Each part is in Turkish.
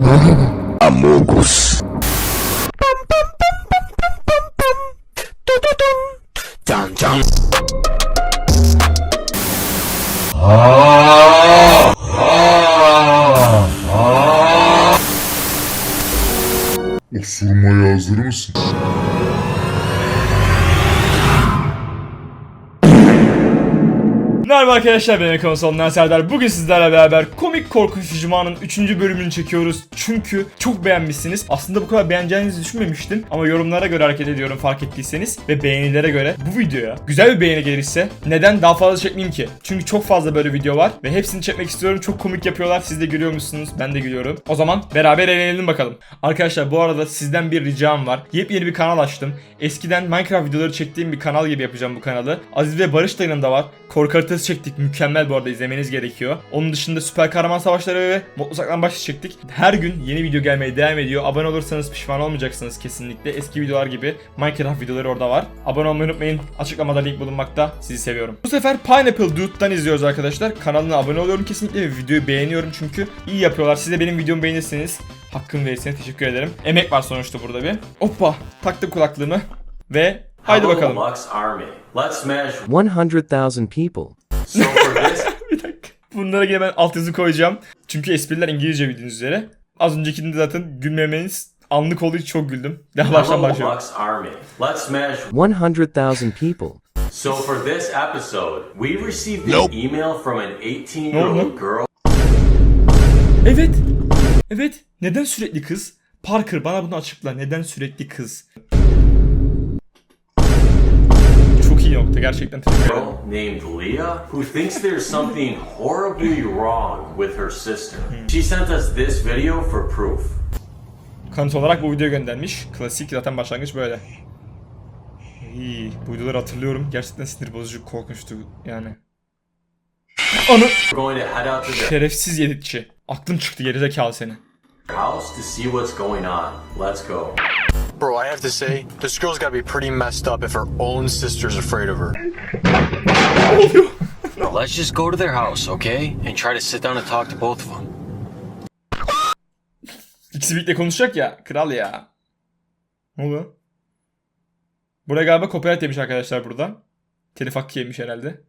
Amogus. Can can. Osurmaya hazır mısın? Merhaba arkadaşlar ben Konsolundan Serdar. Bugün sizlerle beraber komik korku Fücüman'ın 3. bölümünü çekiyoruz. Çünkü çok beğenmişsiniz. Aslında bu kadar beğeneceğinizi düşünmemiştim. Ama yorumlara göre hareket ediyorum fark ettiyseniz. Ve beğenilere göre bu videoya güzel bir beğeni gelirse neden daha fazla çekmeyeyim ki? Çünkü çok fazla böyle video var. Ve hepsini çekmek istiyorum. Çok komik yapıyorlar. Siz de gülüyormuşsunuz. Ben de gülüyorum. O zaman beraber eğlenelim bakalım. Arkadaşlar bu arada sizden bir ricam var. Yepyeni bir kanal açtım. Eskiden Minecraft videoları çektiğim bir kanal gibi yapacağım bu kanalı. Aziz ve Barış da yanında var. Korku çektik. Mükemmel bu arada izlemeniz gerekiyor. Onun dışında süper kahraman savaşları ve mutlu saklambaç çektik. Her gün yeni video gelmeye devam ediyor. Abone olursanız pişman olmayacaksınız kesinlikle. Eski videolar gibi Minecraft videoları orada var. Abone olmayı unutmayın. Açıklamada link bulunmakta. Sizi seviyorum. Bu sefer Pineapple Dude'dan izliyoruz arkadaşlar. Kanalına abone oluyorum kesinlikle ve videoyu beğeniyorum çünkü iyi yapıyorlar. Siz de benim videomu beğenirseniz hakkını verirseniz teşekkür ederim. Emek var sonuçta burada bir. Hoppa taktım kulaklığımı ve haydi bakalım. Lux Army. Let's smash. 100,000 people. So for this, bir dakika. Bunlara yine ben altyazı koyacağım. Çünkü espriler İngilizce bildiğiniz üzere. Az öncekinde zaten gülmemeniz anlık olduğu için çok güldüm. Daha baştan başlıyorum. Lux Army. Let's smash. 100,000 people. So for this episode, we received an Nope. email from an 18-year-old Nope. girl. Evet. Evet. Neden sürekli kız? Parker bana bunu açıkla. Neden sürekli kız? Çok iyi nokta gerçekten named Leah who thinks there's something horribly wrong with her sister. She sent us this video for proof. Kanıt olarak bu videoyu göndermiş. Klasik zaten başlangıç böyle. İyi, bu videoları hatırlıyorum. Gerçekten sinir bozucu, korkunçtu yani. Their şerefsiz yedikçi. Aklım çıktı gerizekalı seni. House to see what's going on. Let's go. Bro, I have to say, this girl's gotta be pretty messed up if her own sister's afraid of her. Let's just go to their house, okay? And try to sit down and talk to both of them. İkisi birlikte konuşacak ya. Kral ya. Ne oluyor? Buraya galiba copyright yemiş arkadaşlar buradan. Telif hakkı yemiş herhalde.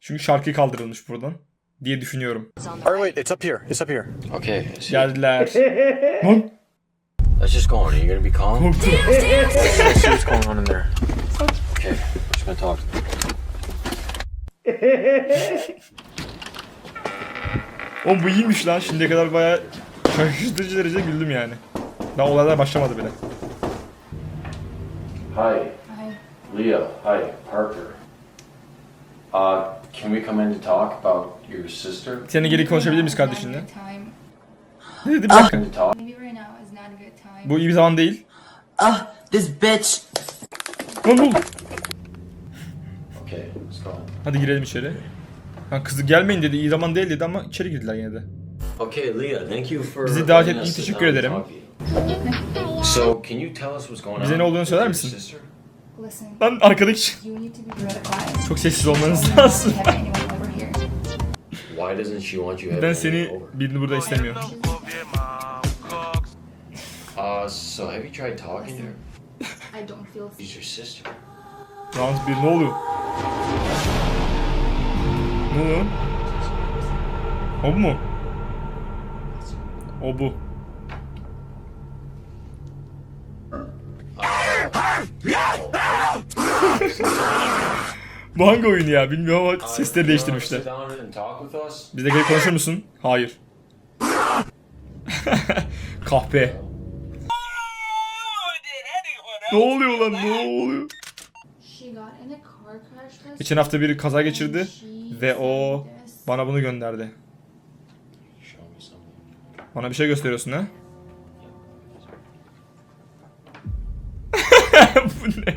Çünkü şarkı kaldırılmış buradan. Diye düşünüyorum. Alright, wait, it's up here. It's up here. Okay. Geldiler. Lan Let's just go in. Are you gonna be calm? korktum. Let's see what's going on in there. Okay, just gonna talk. Oğlum bu iyiymiş lan. Şimdiye kadar baya şaşırtıcı derecede güldüm yani. Daha olaylar başlamadı bile. Hi. Leah. Hi. Parker. Uh, can we come in to talk about your sister? Seninle geri konuşabilir miyiz Not a kardeşinle? good time. Ne dedi bir dakika. To talk. Maybe right now is not a good time. Bu iyi bir zaman değil. Ah, this bitch. Lan bu. Okay, let's go. Hadi girelim içeri. Ha kızı gelmeyin dedi. iyi zaman değil dedi ama içeri girdiler yine de. Okay, Leah, thank you for Bizi davet ettiğin teşekkür ederim. So, can you tell us what's going on? Bize ne olduğunu söyler misin? Lan arkadaki çok sessiz olmanız lazım. Why doesn't she want you anyone seni birini burada istemiyor. Uh, so have you tried talking to her? I don't feel She's your sister. Round 1 ne oluyor? Ne oluyor? O bu mu? O bu. Bu hangi oyun ya? Bilmiyorum ama sesleri değiştirmişler. Bizle gelip konuşur musun? Hayır. Kahpe. ne oluyor lan? Ne oluyor? Geçen hafta biri kaza geçirdi ve o bana bunu gönderdi. Bana bir şey gösteriyorsun ha? bu ne?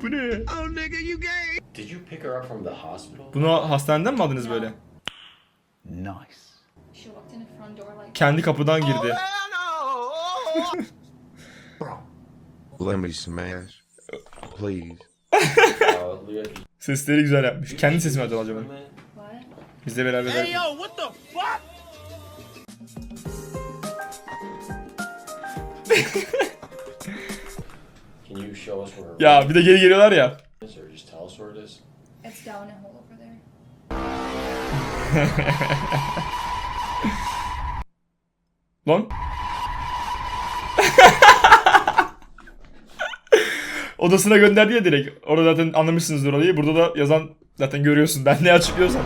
bu ne? Oh, Did you pick her up from the hospital? Bunu hastaneden mi aldınız böyle? Nice. She walked in the front door like. Kendi kapıdan oh, girdi. Bro. Let me smash. Please. Sesleri güzel yapmış. Kendi sesimi ödedi acaba. Bizle beraber. Hey yo, what the fuck? show us where Ya bir de geri geliyorlar ya. it is, or just tell us where it is? It's down a hole over there. Lan. Odasına gönderdi ya direkt. Orada zaten anlamışsınızdır orayı. Burada da yazan zaten görüyorsun. Ben ne açıklıyorsam.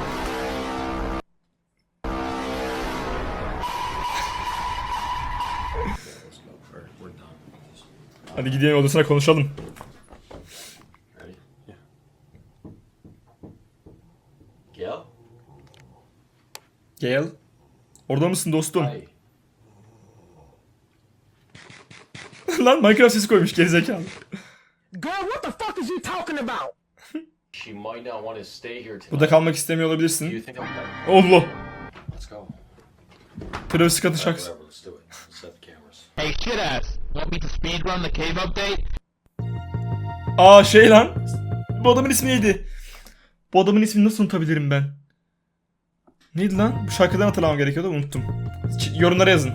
Hadi gidelim odasına konuşalım. Gail? Gale. Orada mısın dostum? Lan Minecraft sesi koymuş gerizekalı. She might not want to stay here tonight. Burada kalmak istemiyor you olabilirsin. Allah. Let's go. Travis the cameras. Hey, shit ass. Want me to speedrun the cave update? Aa şey lan. Bu adamın ismi neydi? Bu adamın ismini nasıl unutabilirim ben? Neydi lan? Bu şarkıdan hatırlamam gerekiyordu unuttum. Ç- yorumlara yazın.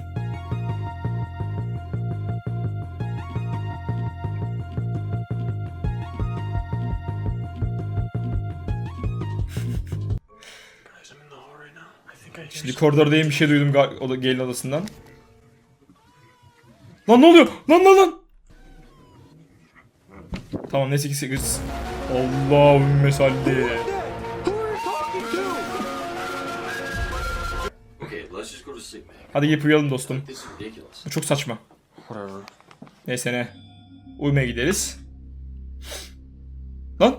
Şimdi koridordayım bir şey duydum ga- o da gelin odasından. Lan ne oluyor? Lan lan lan. Tamam neyse ki 8. Allahümme salli. Okay, let's just go to sleep, man. Hadi gidip uyuyalım dostum. Bu çok saçma. Neyse ne. Uyumaya gideriz. Lan.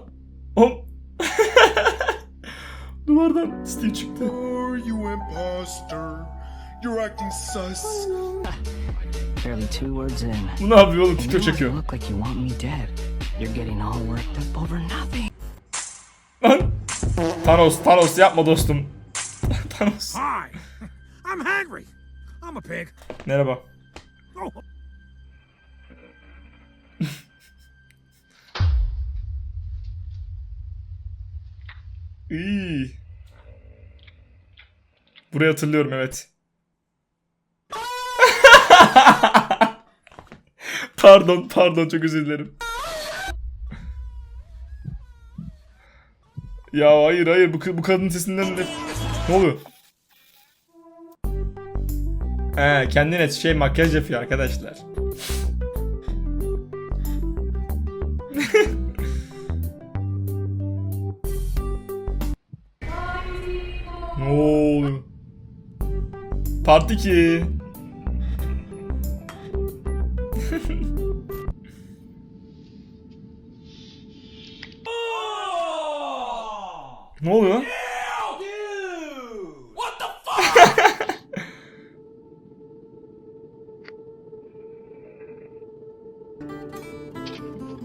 Oğlum. Duvardan Steve çıktı. You imposter. You're acting sus. Barely two words in. Bu ne yapıyor oğlum? TikTok you çekiyor. look like you want me dead. You're getting all worked up over nothing. Lan. Thanos, Thanos yapma dostum. Thanos. Hi, I'm hungry. I'm a pig. Merhaba. Oh. İyi. Burayı hatırlıyorum evet. pardon, pardon çok özür dilerim. Ya hayır hayır bu, bu kadının sesinden de... Ne oluyor? He kendine şey makyaj yapıyor arkadaşlar. Ne oluyor? Part 2. ne oluyor?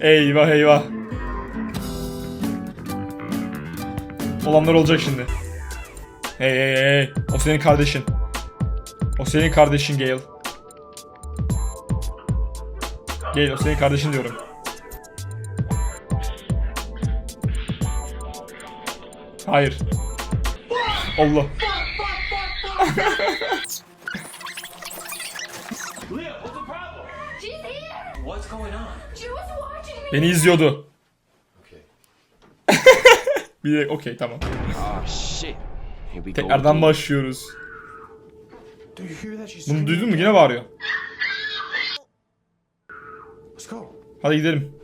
eyvah eyvah. Olanlar olacak şimdi. Hey hey hey. O senin kardeşin. O senin kardeşin Gale. Gale o senin kardeşin diyorum. Watching me! Beni izliyordu. Okay. Bir de okey tamam. Oh go. Tekrardan başlıyoruz. Bunu duydun mu? Yine bağırıyor. Let's go. Hadi gidelim.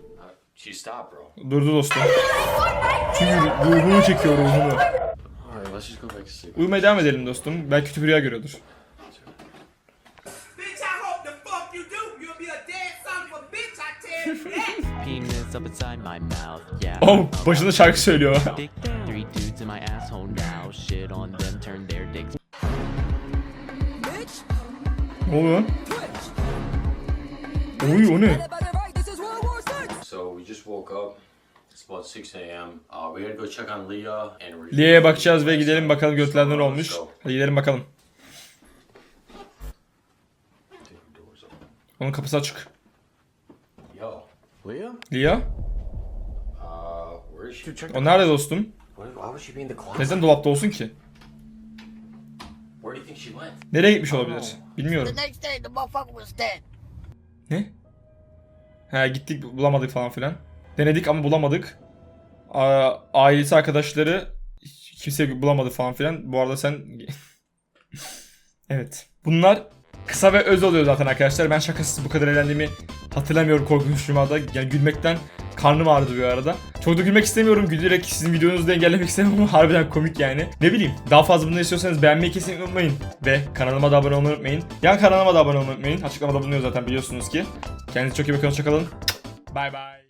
She stopped, bro. Durdu dostum. Çünkü ruhunu çekiyor ruhunu. Alright, let's just go back to sleep. Uyumaya devam edelim dostum. Belki kötü bir rüya görüyordur. Bitch, I hope the fuck you do. You'll be a dead son of a bitch, I tell you that. Penis up inside my mouth. Yeah. Oh başında şarkı söylüyor. Dick. Three dudes in my asshole now. Shit on them. Turn their dicks. ne oluyor? Oy o ne? Woke up. It's about 6 a.m. Uh, we had to go check on Leah and Liye'ye bakacağız ve gidelim bakalım götler neler olmuş. Hadi gidelim bakalım. Onun kapısı açık. Yo, Leah? Lia? uh, where is she? O nerede dostum? What, why would she be in the closet? Neden dolapta olsun ki? Where do you think she went? Nereye gitmiş olabilir? Bilmiyorum. next day, the motherfucker was dead. Ne? He gittik bulamadık falan filan. Denedik ama bulamadık. Ailesi arkadaşları kimse bulamadı falan filan. Bu arada sen Evet. Bunlar kısa ve öz oluyor zaten arkadaşlar. Ben şakasız bu kadar eğlendiğimi hatırlamıyorum korkunç rüyamda. Yani gülmekten karnım ağrıdı bir arada. Çok da gülmek istemiyorum. Gülerek sizin videonuzu da engellemek istemiyorum ama harbiden komik yani. Ne bileyim. Daha fazla bunu istiyorsanız beğenmeyi kesinlikle unutmayın. Ve kanalıma da abone olmayı unutmayın. Yan kanalıma da abone olmayı unutmayın. Açıklamada bulunuyor zaten biliyorsunuz ki. Kendinize çok iyi bakın. Hoşçakalın. Bay bay.